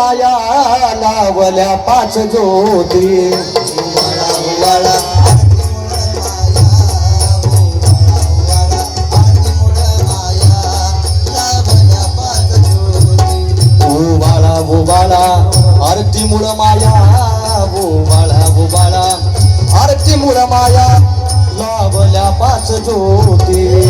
माया लावल्या पाच ज्योती. उवाळा उवाळा आरती मुळ माया. ओवाळा ओवाळा आरती मुळ माया. लावल्या पाच ज्योती.